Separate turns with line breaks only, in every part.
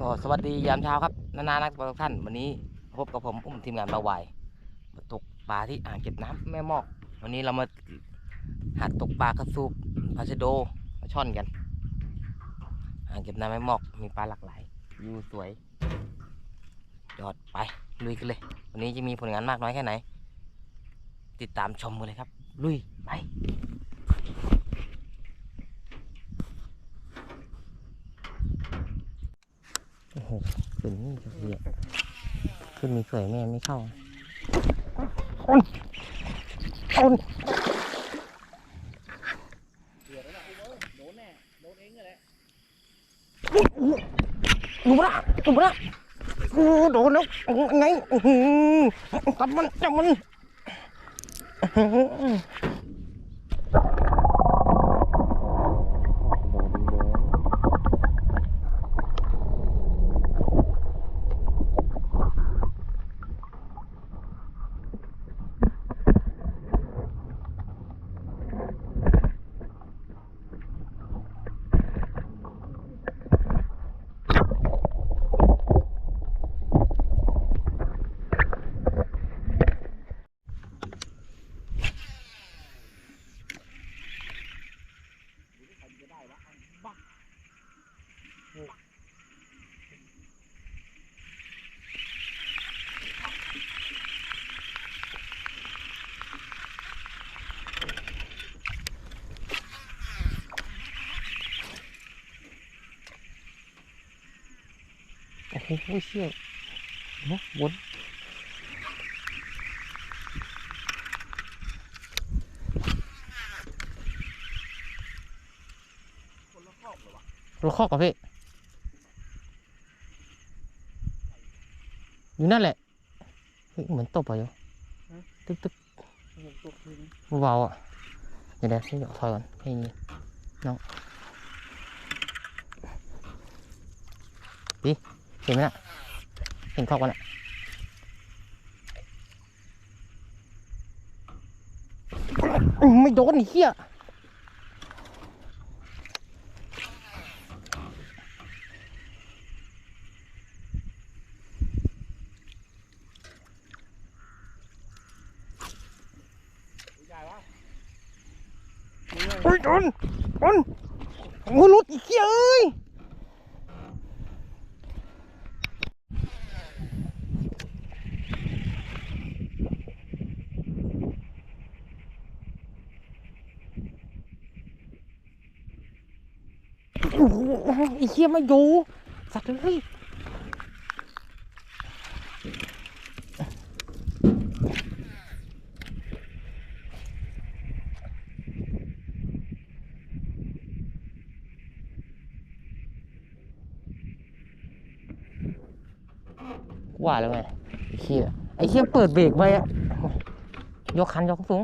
ก็สวัสดียามเช้าครับนานานักทุกท่านวันนี้พบกับผมอุ้มทีมงานบาวายมาตกปลาที่อ่างเก็บน้ำแม่มอก วันนี้เรามาหัดตกปลากระสูบปลาชะโดปลาช่อนกัน อ่างเก็บน้ำแม่มอกมีปลาหลากหลายวิวสวยยอดไปลุยกันเลย วันนี้จะมีผลงานมากน้อยแค่ไหน ติดตามชมกันเลยครับ ลุยไป โอ้โหขึ้นนี่จะเรียขึ้นมีสวยแม่ไม่เข้าคนคน
ดนแน่โดนเองแหละ
ดูมาละดูโดนแล้วไงจับมันจับมัน อ้โอ้โหเชี่ยนะวนคนละคอกกับพี่ อยู่นั่นแหละเฮ้ยเหมือนตบอะอยู่ตึ๊กตึ๊กเบาๆอะ เดี๋ยวเดี๋ยวให้เดี๋ยวถอยก่อนให้นี่น้องดิเห็นไหมน่ะเห็นคอกกันอะไม่โดนเหี้ย
ใหญ่วะ
โอ้ยโดนโดนโอ้ยหลุดไอ้เหี้ยเอ้ย โอ้โหไอ้เหี้ยไม่อยู่สัตว์เลยว่าแล้วไงไอ้เหี้ยไอ้เหี้ยเปิดเบรกไว้อะยกคันยกสูง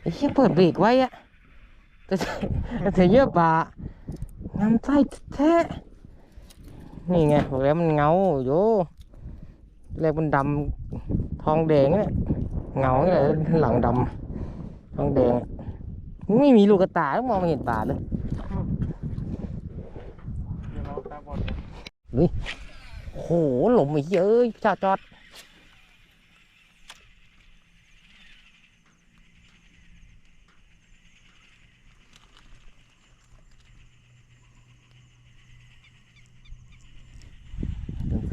ไอ้เหี้ยเปิดเบรกไว้อะ แต่แต่เธอเยอะปะน้ำใต้แท้นี่ไงบอกแล้วมันเงาอยู่แรกมันดำทองแดงเนี่ยเงาเนี่ยหลังดำทองแดงอะไม่มีลูกกระตายมองไม่เห็นปลาเลย
เดี๋ยวรอตาบอด
โอ้โหหลมไอ้เหี้ยเอ้ยจอดจอด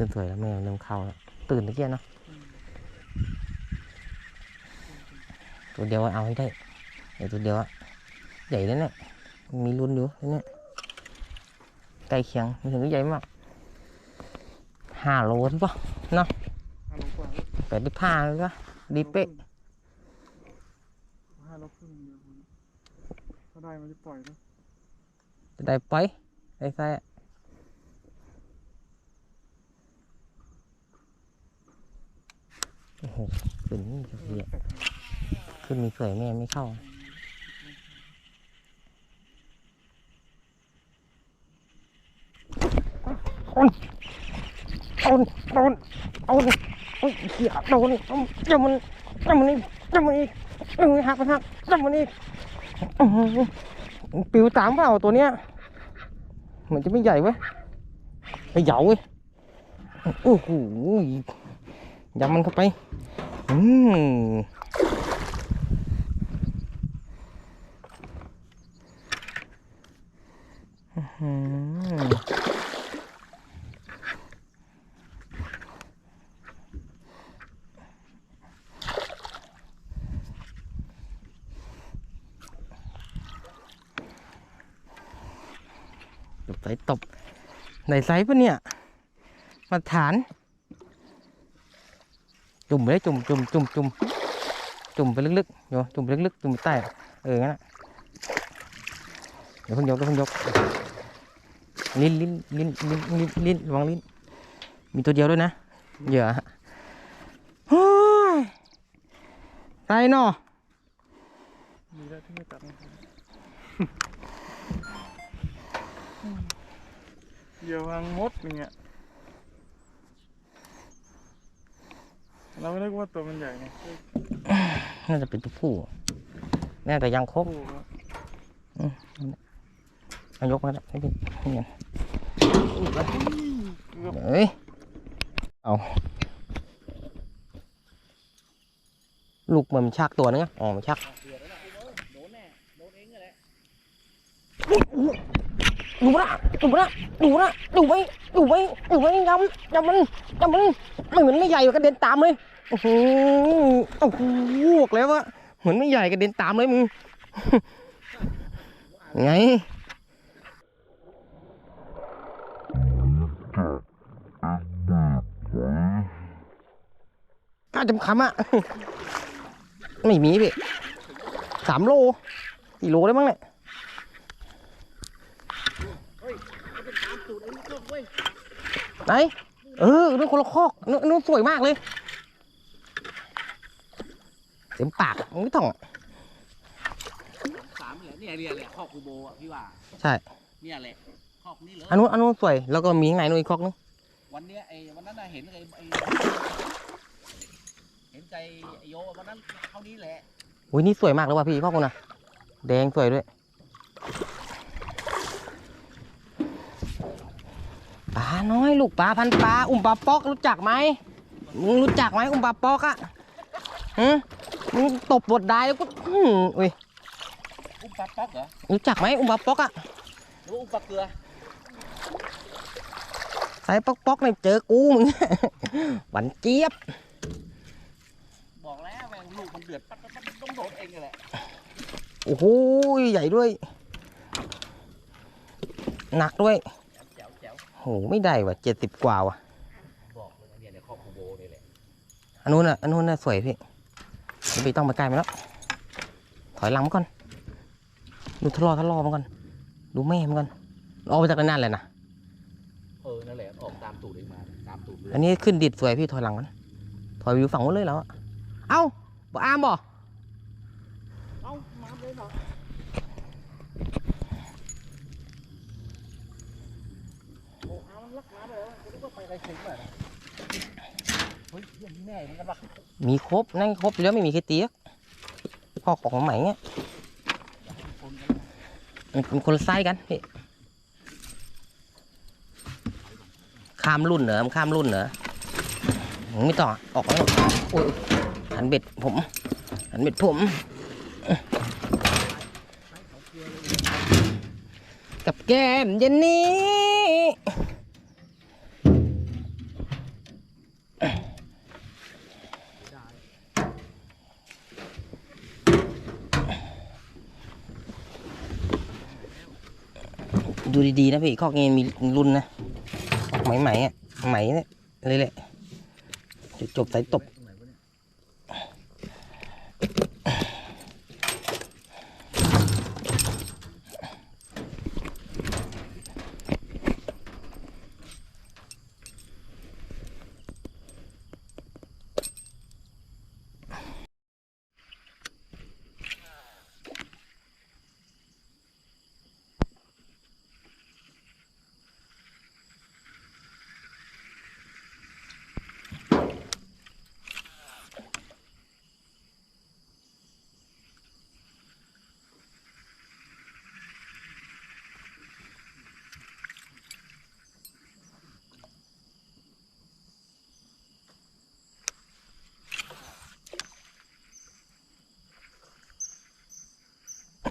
ขึ้นสวยแล้วแม่เริ่มเข้าแล้วตื่นตะเกียเนาะตัวเดียวอะเอาให้ได้เดี๋ยวตัวเดียวอะใหญ่แล้วเนี่ยมีรุ่นอยู่เนี่ยใกล้เคียงไม่ถึงกับใหญ่มากห้าโลใช่ปะ
ห้าโลกว่า
แปดสิบห้าเลยปะดีเป๊ะ
ห้าโลครึ่งเดียวถ้าได้มันจะปล่อยแล้ว
จะได้ไปได้ใส่อะ โอ้โหขึ้นนี่จะเรียขึ้นมีสวยแม่ไม่เข้าโอนโอนโอนโอนโอ้ยเหี้ยโดนจับมันจับมันอีกจับมันอีกเอ้ยหักมันหักจับมันอีกปิวตามเปล่าตัวเนี้ยเหมือนจะไม่ใหญ่เว้ยไม่เหยาเว้ยโอ้โห ยำมันเข้าไป อืมหือตบไส์ตบไหนไซส์ปะเนี่ย มาตรฐาน จุ่มไปเลยจุ่มจุ่มจุ่มจุ่มจุ่มไปลึกๆโยจุ่มไปลึกๆจุ่มไปใต้เอองั้นนะเดี๋ยวเพิ่งยกเดี๋ยวเพิ่งยกลิ้นลิ้นลิ้นลิ้นลิ้นลิ้นระวังลิ้นมีตัวเดียวด้วยนะเหยื่อเฮ้ยตายเนาะ
มีแล้วที่ไม่กัดเหยื่อวางมดเงี้ย เราไม่นึกว่าตัวมันใหญ่ไง
น่าจะเป็นตัวผู้น่าจะยังครบ
คู่ก็
เอายกมาแล้วให้พี่ให้เงิน
เกือบ
เฮ้ยเอาลูกมันชักตัวนึงอะอ๋อมันชักดูนะดูนะดูนะดูไว้ดูไว้ดูไว้ยำยำมันยำมันไม่เหมือนไม่ใหญ่กระเด็นตามเลย โอ้โหโอ้โหบอกแล้วว่าเหมือนไม่ใหญ่กระเด็นตามเลยมึงไงกล้าจำคำอะ ไม่มีพี่สามโลสี่โลได้มั้งเนี่ยไหน เออนู่นคนละคอกนู่นนู่นสวยมากเลย เต็มปากอะมึงไม่ต้องอะ
สามเหรอเนี่ยเนี่ยแหละคอกคูโบอะพี่ว่า
ใช่
เนี่ยแหละคอกนี้เลย
อันนู้นอันนู้นสวย แล้วก็มีข้างในนู้นอีกคอกนึง
วันเนี้ยไอ้วันนั้นน่ะเห็นไอ้ไอ้เห็นใจไอ้โยวันนั้นเท่านี้แหละ
อุ้ยนี่สวยมากเลยว่ะพี่คอกคุณนะแดงสวยด้วยปลาน้อยลูกปลาพันปลา อุ้มปลาป๊อกรู้จักไหมมึงรู้จักไหมอุ้มปลาป๊อกอะฮึ มึงตบบทได้แล้วก็อื้ออุ้ย
อุ้มปลาป๊อกเหรอ
รู้จักไหมอุ้มปลาป๊อกอะ
หรือว่าอุ้มปลาเกลือ
ใส่ป๊อกป๊อกเนี่ยเจอกูมึงหวานเจี๊ยบ
บอกแล้วแม่งลูกมันเดือดปั๊บปั๊บปั๊บต้องโดดเองเลยแหละ
โอ้โหใหญ่ด้วย หนักด้วย
แจ๋วแจ๋ว
โหไม่ได้ว่ะเจ็ดสิบกว่าว่ะ
บอกเลยนะเนี่ยเนี่ยคอกคูโบนี่แหละ
อันนู้นอะอันนู้นน่ะสวยพี่ ไม่ไปต้องไปใกล้มันแล้ว ถอยหลังมันก่อน ดูทะเลาะทะเลาะมันก่อน ดูแม่มันก่อนออกไปจากนั่นเลยนะ
เออ นั่นแหละ ออกตามตูดเองมา ตามตูดเรือ
อันนี้ขึ้นดิดสวยพี่ถอยหลังมัน ถอยไปอยู่ฝั่งนู้นเลยแล้วอะเอ้าบ่อามบ่
เอ้ามาเลยเหรอโอ้เอามันลักมาเลยเหรอกูนึกว่าไปอะไรถึงแบบ
มีครบ นั่งครบแล้วไม่มีใครเตี้ยพ่อของใหม่เงี้ยมันคนไส้กันพี่ข้ามรุ่นเหรอมันข้ามรุ่นเหรอไม่ต่องอะออกแล้วโอ้ยหันเบ็ดผมหันเบ็ดผม กับแก้มเย็นนี้ ดูดีๆนะพี่ข้อเงินมีรุ่นนะไหมไหมๆอะไหมเนี่ยเลยแหละจุดจบสายตบ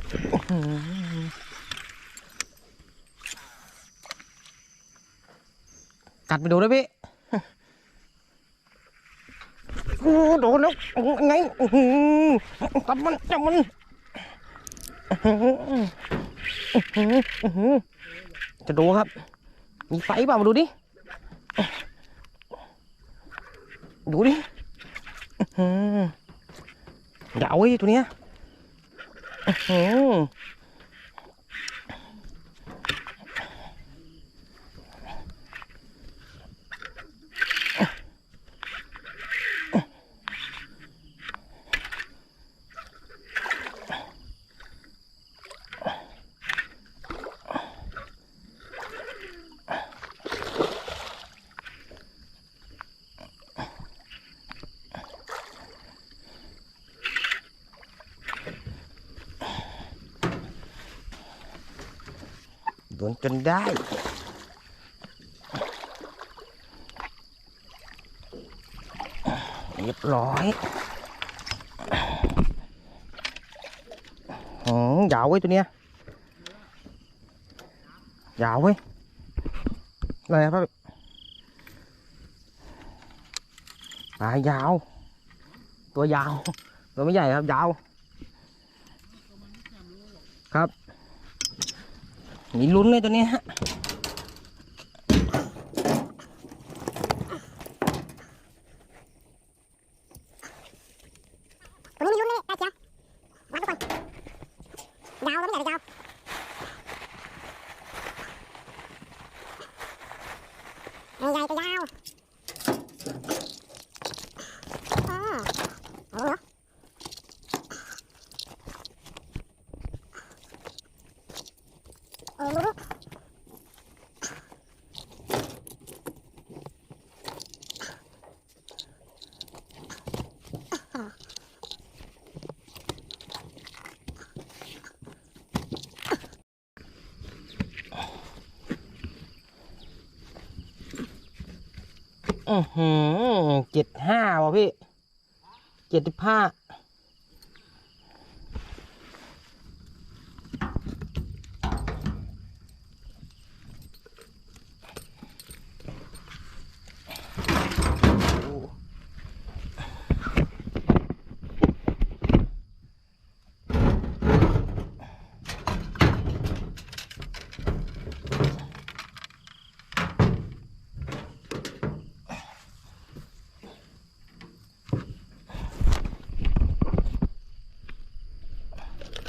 เหื
อ กัดไปดูด้วยพี่โอ้โดนแล้วไงจับมันจับมันจะดูครับ มีไฟเปล่ามาดูดิ ดูดิอื้อหือยาวเว้ยตัวเนี้ย อื้ อหือโดนจนได้ เรียบร้อยหือยาวเว้ยตัวเนี้ยยาวเว้ยอะไรครับปลายาว ตัวยาว ตัวไม่ใหญ่ครับ ยาว ครับ มีลุ้นเลยตัวนี้ฮะ
ตัวนี้มีลุ้นเลยได้เชียววัดทุกคนยาวแล้วไม่ใหญ่แต่ยาวไม่ใหญ่แต่ยาวอ๋อโอ้โหโอ้โห
อือหือเจ็ดห้าวะพี่เจ็ดสิบห้า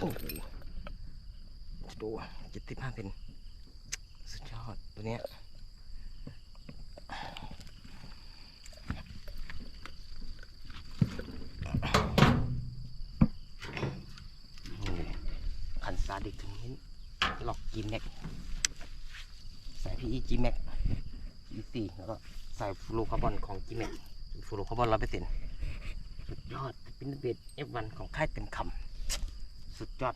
โอ้โหดูเจ็ดสิบห้าเป็นสุดยอดตัวเนี้ยโอ้โห เด็กถึงนี้หลอกจีแม็กใส่พีอีจีแม็กอีสี่แล้วก็ใส่ฟลูคาร์บอนของจีแม็กฟลูคาร์บอนร้อยเปอร์เซ็นต์สุดยอดเป็นเบสเอฟวันของค่ายเต็มคำสุดยอด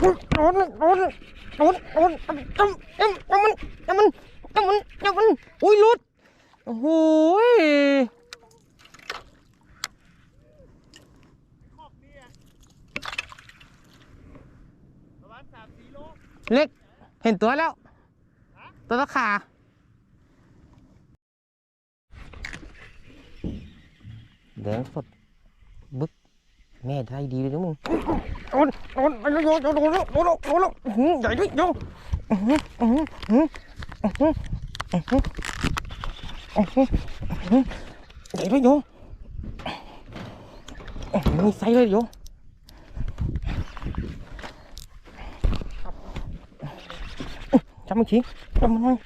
โดนโดนโดนโดนโดนจำจำจำมันจำมันจำมันจำมันอุ้ยหลุดโอ้โหยเล็ก เห็นตัวแล้ว ตัวตะขาแดงสดบึก แม่ได้ดีเลยนะมึงโดนโดนไปแล้วโยนโดนโดนแล้วโดนแล้วโดนแล้วใหญ่ด้วยโยอื้อหืออื้อหืออื้อหืออื้อหืออื้อหืออื้อหือใหญ่ด้วยโยมีไซเลยโยจับมันขี้จับมันหน่อย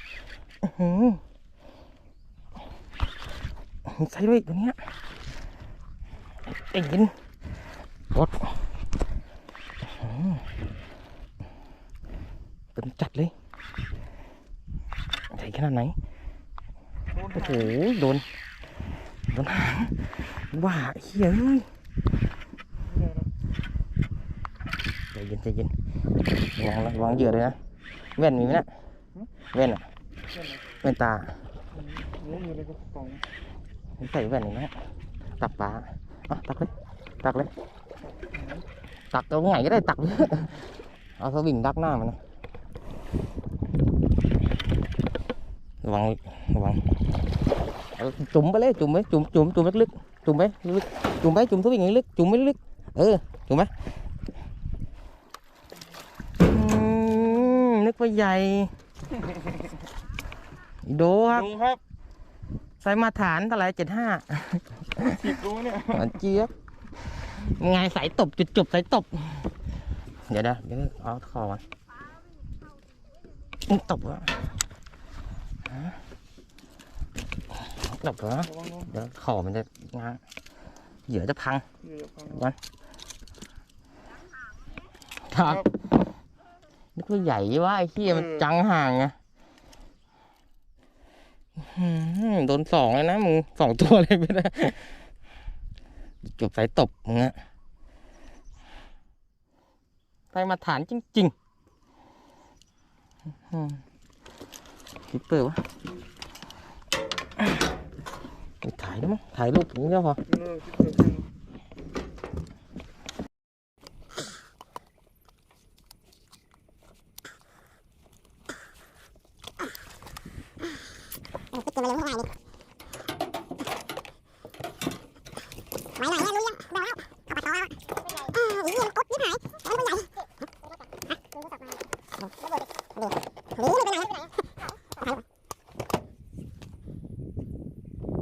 อื้อหือมีไซส์ด้วยตัวเนี้ยเอ็งยิน รถอื้อหือเป็นจัดเลยใหญ่ขนาดไหน โอ้โห โดน โดนหางว่าเฮียเอ้ยใจเย็นใจเย็นระวังนะระวังเหยื่อเลยนะ แว่นมีไหมนะแว่นอะแว่นตา
นี่อยู่ในกระป๋อง
ใส่แว่นอีกนะตักปลาอะตักเลย ตักเลย ตักตรงไหนก็ได้ตัก เอาสวิงดักหน้ามันนะระวังระวังเอาจุ่มไปเลยจุ่มไปจุ่มจุ่มจุ่มลึกๆจุ่มไปลึกๆจุ่มไปจุ่มสวิงลึกๆจุ่มไปลึกๆเออจุ่มไปอืมนึกว่าใหญ่อีโดครับ
ลุงครับ
ใส่มาตรฐานเท่าไหร่เจ็ดห้า
ถีบลุงเนี่ย
หวานเจี๊ยบ ไงสายตบจุดจบสายตบ เดี๋ยวนะเดี๋ยวเอาคอมันอื้อตบวะฮะตบวะ
ระวังระวัง
เดี๋ยวคอมันจะง้างเหยื่อจะพัง
เดี๋ยวพัง
ครับนึกว่าใหญ่วะไอ้เหี้ยมันจังห่างไงอื้อหือโดนสองเลยนะมึงสองตัวเลยไม่ได้ จบสายตบมึงอะไปมาฐานจริงๆอืมคิปเปอร์วะไปถ่ายได้มั้งถ่ายรูปอย่างเดียวพอ
เลิกที่เกิดขึ้น
เอาไปเก็บมาเลยข้างในนี่ไหวไหวเนี่ยรู้ยังบอกแล้วเข้าปากท้องแล้วอ่าอีเหี้ยมันกดนิดหน่อยแล้วมันใหญ่ฮะลุงก็ตกมาหนีมันไปไหนทำให้กูเจอเสียงมั่วนะอ๋อกระติกเค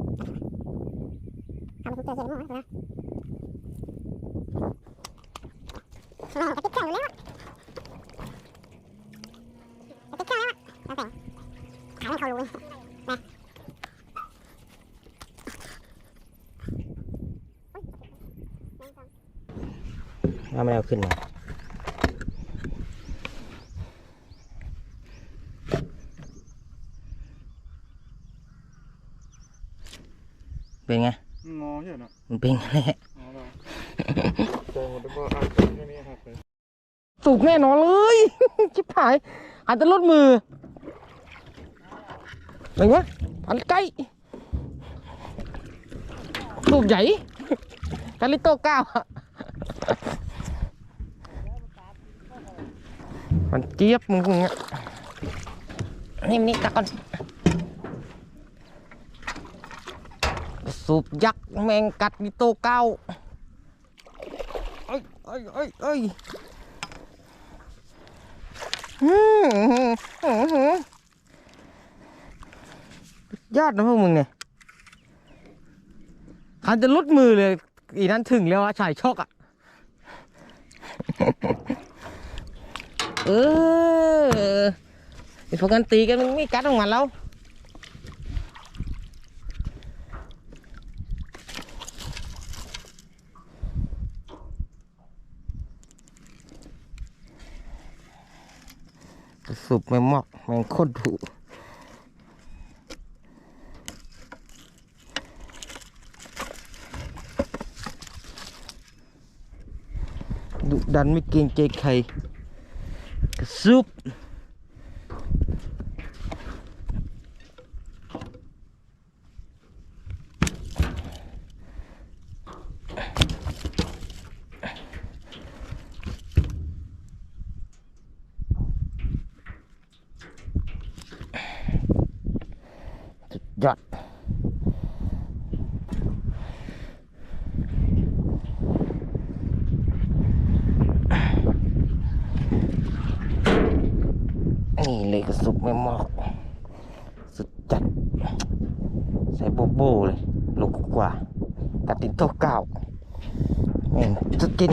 รื่องอยู่แล้วกระติกเครื่องแล้วอะแล้วแต่ขายมัน เข้ารูเลย
ว่าไม่เอาขึ้นมาเป็นไง
งอเหี้ยน่ะ
มันเป็นไงแน่
อ๋อเหรอใจหมดแล้วก็อะแค่นี้หักเลย
สุกแน่นอนเลย ชิบหายอาจจะลดมือ อะไรวะอันใกล้สูบใหญ่กาลิโตเก้าอะมันเจี๊ยบมึงมึงอะนี่นี่ตักก่อนสูบยักษ์แมงกัดลิโตเก้าเอ้ยเอ้ยเอ้ยเอ้ยอืมอื้อหือ ยอดนะพวกมึงเนี่ยคันจะลุดมือเลย อีนั้นถึงแล้วอะชายชอกอะเออไอ้พวกกันตีกันมันไม่กัดของมันแล้วสุกแมงมอกแมงโคตรดุ ดันไม่เกรงใจใครซุบ ระสุกไม่มอกสุดจัด ใส่โบโบเลยโลกกว่า ตัดตินโตเก่าแม่งจะกิน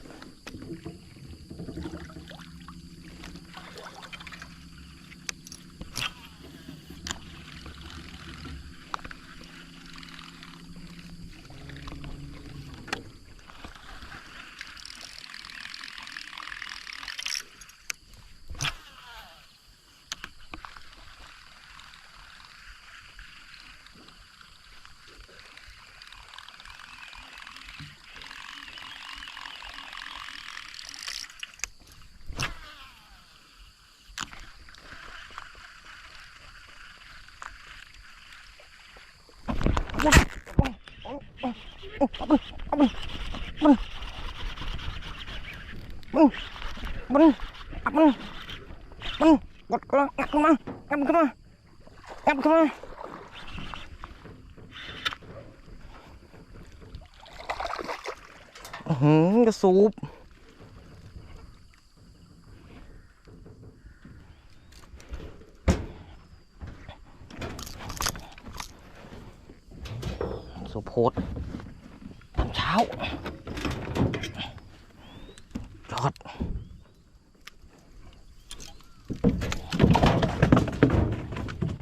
มึงมึงอับมึงมึงกดกดงับขึ้นมางับขึ้นมางับขึ้นมาอื้อหือกระสูบ